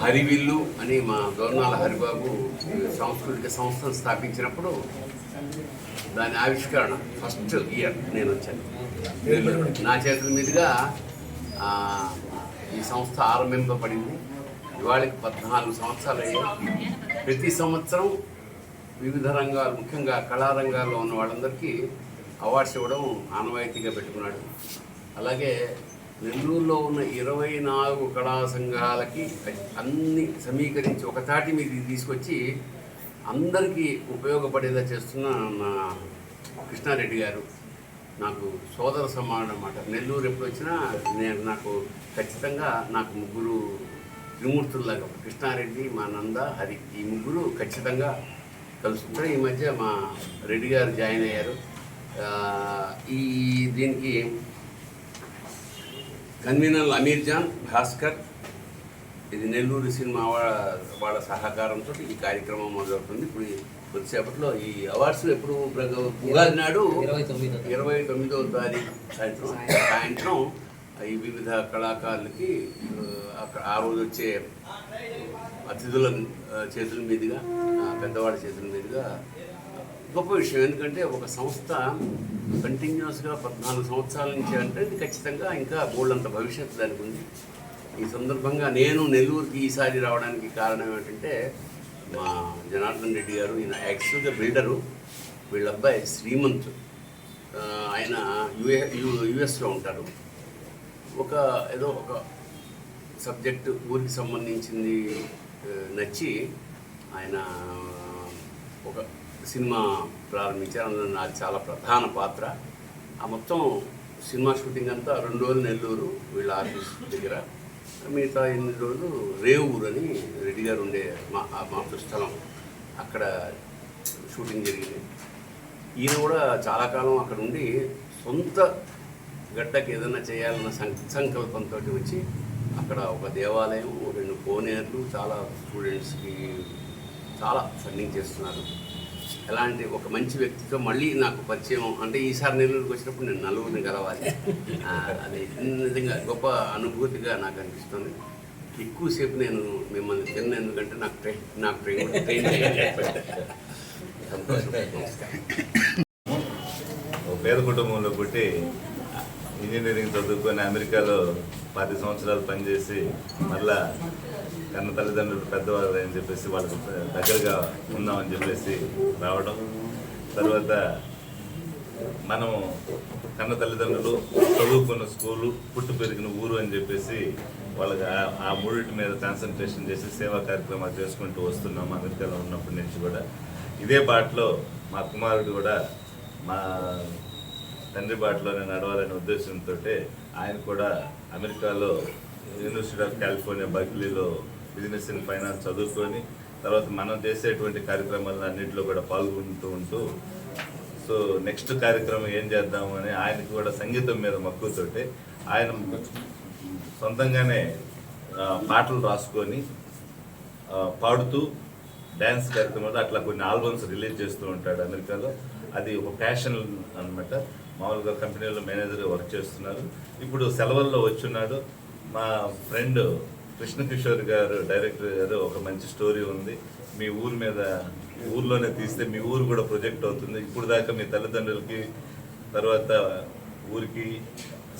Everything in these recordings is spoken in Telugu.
హరివిల్లు అని మా దోర్నాల హరిబాబు సాంస్కృతిక సంస్థను స్థాపించినప్పుడు దాని ఆవిష్కరణ ఫస్ట్ ఇయర్ నేను వచ్చాను. నా చేతుల మీదుగా ఈ సంస్థ ఆరంభింపబడింది. ఇవాళకి పద్నాలుగు సంవత్సరాలు అయ్యాయి ప్రతి సంవత్సరం వివిధ రంగాలు ముఖ్యంగా కళారంగాల్లో ఉన్న వాళ్ళందరికీ అవార్డ్స్ ఇవ్వడం ఆనవాయితీగా పెట్టుకున్నాడు. అలాగే నెల్లూరులో ఉన్న ఇరవై నాలుగు కళా సంఘాలకి అన్ని సమీకరించి ఒక తాటి మీద తీసుకొచ్చి అందరికీ ఉపయోగపడేలా చేస్తున్న నా కృష్ణారెడ్డి గారు. నాకు సోదర సమానం అన్నమాట. నెల్లూరు ఎప్పుడు వచ్చినా నేను నాకు ఖచ్చితంగా నాకు ముగ్గురు త్రిమూర్తుల్లాగా కృష్ణారెడ్డి మా నంద హరి ఈ ముగ్గురు ఖచ్చితంగా కలుసుకుంటారు. ఈ మధ్య మా రెడ్డి గారు జాయిన్ అయ్యారు. ఈ దీనికి కన్వీనర్ అమీర్ జాన్ భాస్కర్. ఇది నెల్లూరు సినిమా వాళ్ళ సహకారంతో ఈ కార్యక్రమం మొదలవుతుంది ఇప్పుడు కొద్దిసేపట్లో ఈ అవార్డ్స్ ఎప్పుడు ఉగాది నాడు ఇరవై తొమ్మిదో తొమ్మిదవ తారీఖు సాయంత్రం. సాయంత్రం ఈ వివిధ కళాకారులకి ఆ, అక్కడ ఆ రోజు వచ్చే అతిథుల చేతుల మీదుగా ఆ, పెద్దవాళ్ళ చేతుల మీదుగా గొప్ప విషయం. ఎందుకంటే ఒక సంస్థ కంటిన్యూస్గా పద్నాలుగు సంవత్సరాల నుంచి అంటే ఇది ఖచ్చితంగా ఇంకా బోల్డంత భవిష్యత్తు దానికి ఉంది. ఈ సందర్భంగా నేను నెల్లూరుకి ఈసారి రావడానికి కారణం ఏంటంటే మా జనార్దన్ రెడ్డి గారు ఈయన యాక్చువల్గా బిల్డరు వీళ్ళ అబ్బాయి శ్రీమంత్ ఆయన యుఏ యుఎస్లో ఉంటారు. ఒక ఏదో ఒక సబ్జెక్టు ఊరికి సంబంధించింది నచ్చి ఆయన ఒక సినిమా ప్రారంభించారు. అందులో నాది చాలా ప్రధాన పాత్ర. ఆ మొత్తం సినిమా షూటింగ్ అంతా రెండు రోజులు నెల్లూరు వీళ్ళ ఆఫీస్ దగ్గర. మిగతా ఎనిమిది రోజులు రేవూరు అని రెడ్డి గారు ఉండే మా ఆ మాతృ స్థలం. అక్కడ షూటింగ్ జరిగింది. ఈయన కూడా చాలా కాలం అక్కడ ఉండి సొంత గడ్డకి ఏదైనా చేయాలన్న సంకల్పంతో వచ్చి అక్కడ ఒక దేవాలయం రెండు కోనేర్లు చాలా స్టూడెంట్స్కి చాలా ఫండింగ్ చేస్తున్నారు. ఎలాంటి ఒక మంచి వ్యక్తితో మళ్ళీ నాకు పరిచయం అంటే ఈసారి నెల్లూరుకి వచ్చినప్పుడు నేను నలుగురిని కలవాలి. అది నిజంగా గొప్ప అనుభూతిగా నాకు అనిపిస్తుంది. ఎక్కువసేపు నేను మిమ్మల్ని తిన్న ఎందుకంటే నాకు ట్రైన్ నాకు ట్రైన్ ట్రైన్ ఒక పేద కుటుంబంలో పుట్టి ఇంజనీరింగ్ చదువుకొని అమెరికాలో పది సంవత్సరాలు పనిచేసి మళ్ళా కన్న తల్లిదండ్రులు పెద్దవాళ్ళు అని చెప్పేసి వాళ్ళకి దగ్గరగా ఉందామని చెప్పేసి రావడం. తర్వాత మనము కన్న తల్లిదండ్రులు చదువుకున్న స్కూలు పుట్టు పెరిగిన ఊరు అని చెప్పేసి వాళ్ళకి ఆ- మూడింటి మీద కాన్సన్ట్రేషన్ చేసి సేవా కార్యక్రమాలు చేసుకుంటూ వస్తున్నాం అమెరికాలో ఉన్నప్పటి నుంచి కూడా. ఇదే బాటలో మా కుమారుడు కూడా మా తండ్రి బాటలోనే నడవాలనే ఉద్దేశంతో ఆయన కూడా అమెరికాలో యూనివర్సిటీ ఆఫ్ కాలిఫోర్నియా బర్క్లీలో బిజినెస్ ఇన్ ఫైనాన్స్ చదువుకొని తర్వాత మనం చేసేటువంటి కార్యక్రమాలను అన్నింటిలో కూడా పాల్గొంటూ ఉంటూ సో నెక్స్ట్ కార్యక్రమం ఏం చేద్దాము అని ఆయనకి కూడా సంగీతం మీద మక్కువతోటి ఆయన సొంతంగానే పాటలు రాసుకొని పాడుతూ డ్యాన్స్ కార్యక్రమాలు అట్లా కొన్ని ఆల్బమ్స్ రిలీజ్ చేస్తూ ఉంటాడు అమెరికాలో. అది ఒక ప్యాషన్ అన్నమాట. మామూలుగా కంపెనీలో మేనేజర్గా వర్క్ చేస్తున్నారు. ఇప్పుడు సెలవుల్లో వచ్చున్నాడు. మా ఫ్రెండ్ కృష్ణ కిషోర్ గారు డైరెక్టర్ గారు ఒక మంచి స్టోరీ ఉంది. మీ ఊరి మీద ఊర్లోనే తీస్తే మీ ఊరు కూడా ప్రొజెక్ట్ అవుతుంది. ఇప్పుడు దాకా మీ తల్లిదండ్రులకి తర్వాత ఊరికి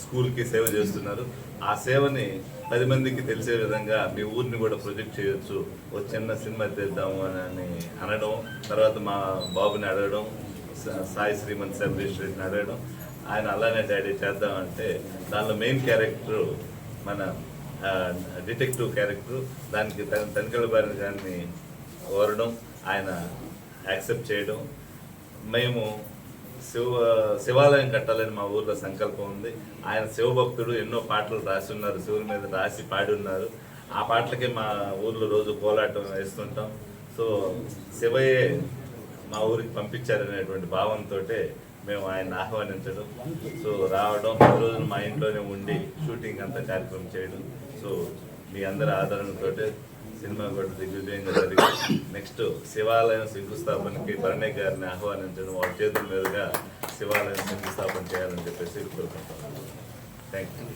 స్కూల్కి సేవ చేస్తున్నారు. ఆ సేవని పది మందికి తెలిసే విధంగా మీ ఊరిని కూడా ప్రొజెక్ట్ చేయొచ్చు. ఒక చిన్న సినిమా తీద్దాము అని అనడం తర్వాత మా బాబుని అడగడం సాయి శ్రీమంత్ శబరీష్ రెడ్డిని అడగడం. ఆయన అలానే డాడీ చేద్దామంటే దానిలో మెయిన్ క్యారెక్టర్ మన డిటెక్టివ్ క్యారెక్టర్. దానికి తన తనిఖీల బారిన గారిని కోరడం ఆయన యాక్సెప్ట్ చేయడం. మేము శివ శివాలయం కట్టాలని మా ఊర్లో సంకల్పం ఉంది. ఆయన శివభక్తుడు ఎన్నో పాటలు రాసి ఉన్నారు శివుని మీద రాసి పాడి ఉన్నారు ఆ పాటలకి మా ఊర్లో రోజు కోలాటం వేస్తుంటాం. సో శివయే మా ఊరికి పంపించారనేటువంటి భావంతో మేము ఆయన ఆహ్వానించడం. సో రావడం పది రోజులు మా ఇంట్లోనే ఉండి షూటింగ్ అంతా కార్యక్రమం చేయడం. సో మీ అందరి ఆదరణతో సినిమా కూడా దిగ్విజయంగా జరిగి నెక్స్ట్ శివాలయం శంకుస్థాపనకి భరణి గారిని ఆహ్వానించడం వాళ్ళ చేతుల మీదుగా శివాలయం శంకుస్థాపన చేయాలని చెప్పేసి కోరుకుంటాం థ్యాంక్ యూ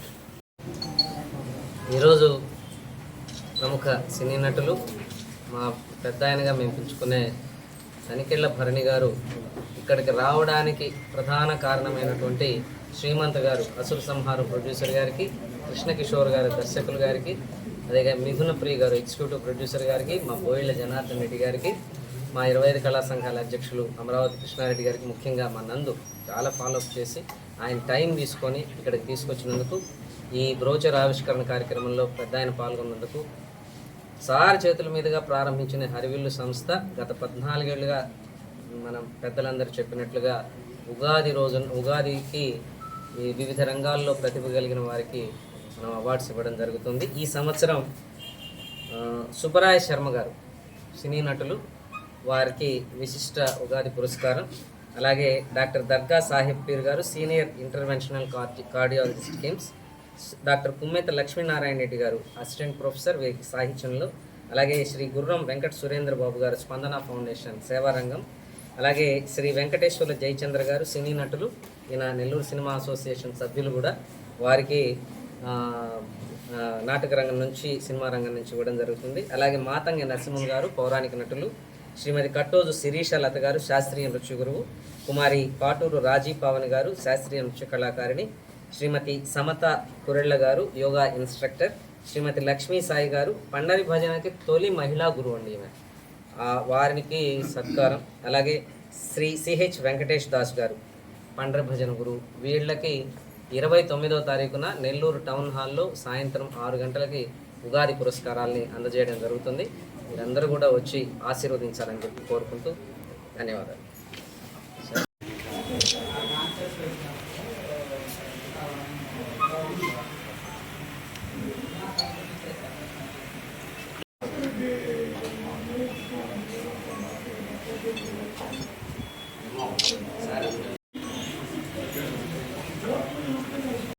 ఈరోజు ప్రముఖ సినీ నటులు మా పెద్ద ఆయనగా మేము పెంచుకునే తనికెళ్ళ భరణి గారు ఇక్కడికి రావడానికి ప్రధాన కారణమైనటువంటి శ్రీమంత్ గారు అసురు సంహారం ప్రొడ్యూసర్ గారికి కృష్ణకిషోర్ గారు దర్శకులు గారికి అదేగా మిథున ప్రియ గారు ఎగ్జిక్యూటివ్ ప్రొడ్యూసర్ గారికి మా బోయిళ్ళ జనార్దన్ రెడ్డి గారికి మా ఇరవై ఐదు కళా సంఘాల అధ్యక్షులు అమరావతి కృష్ణారెడ్డి గారికి ముఖ్యంగా మా నందు చాలా ఫాలోఅప్ చేసి ఆయన టైం తీసుకొని ఇక్కడికి తీసుకొచ్చినందుకు ఈ బ్రోచర్ ఆవిష్కరణ కార్యక్రమంలో పెద్ద ఆయన పాల్గొన్నందుకు సార్ చేతుల మీదుగా ప్రారంభించిన హరివిల్లు సంస్థ గత పద్నాలుగేళ్ళుగా మనం పెద్దలందరూ చెప్పినట్లుగా ఉగాది రోజు ఉగాదికి ఈ వివిధ రంగాల్లో ప్రతిభ కలిగిన వారికి మనం అవార్డ్స్ ఇవ్వడం జరుగుతుంది. ఈ సంవత్సరం ఆ, సుబ్బరాయ శర్మ గారు సినీ నటులు వారికి విశిష్ట ఉగాది పురస్కారం. అలాగే డాక్టర్ దర్గా సాహెబ్ పీర్ గారు senior interventional cardi cardiologist KIMS doctor Kummetha Lakshminarayana Reddy గారు అసిస్టెంట్ ప్రొఫెసర్ వీరికి సాహిత్యంలో అలాగే శ్రీ గుర్రం వెంకట సురేంద్ర బాబు గారు స్పందన ఫౌండేషన్ సేవారంగం అలాగే శ్రీ వెంకటేశ్వర్ల జయచంద్ర గారు సినీ నటులు ఈయన నెల్లూరు సినిమా అసోసియేషన్ సభ్యులు కూడా వారికి నాటక రంగం నుంచి సినిమా రంగం నుంచి ఇవ్వడం జరుగుతుంది. అలాగే మాతంగి నరసింహన్ గారు పౌరాణిక నటులు శ్రీమతి కట్టోజు శిరీష లత గారు శాస్త్రీయ నృత్య గురువు కుమారి పాటూరు రాజీ పావని గారు శాస్త్రీయ నృత్య కళాకారిణి శ్రీమతి సమత కురెళ్ళ గారు యోగా ఇన్స్ట్రక్టర్. శ్రీమతి లక్ష్మీ సాయి గారు పండరి భజనకి తొలి మహిళా గురువు అండి ఈమె. ఆ వారికి సత్కారం. అలాగే శ్రీ సిహెచ్ వెంకటేష్ దాస్ గారు పండరి భజన గురువు. వీళ్ళకి ఇరవై తొమ్మిదవ తారీఖున నెల్లూరు టౌన్ హాల్లో సాయంత్రం ఆరు గంటలకి ఉగాది పురస్కారాల్ని అందజేయడం జరుగుతుంది. మీరందరూ కూడా వచ్చి ఆశీర్వదించాలని చెప్పి కోరుకుంటూ ధన్యవాదాలు.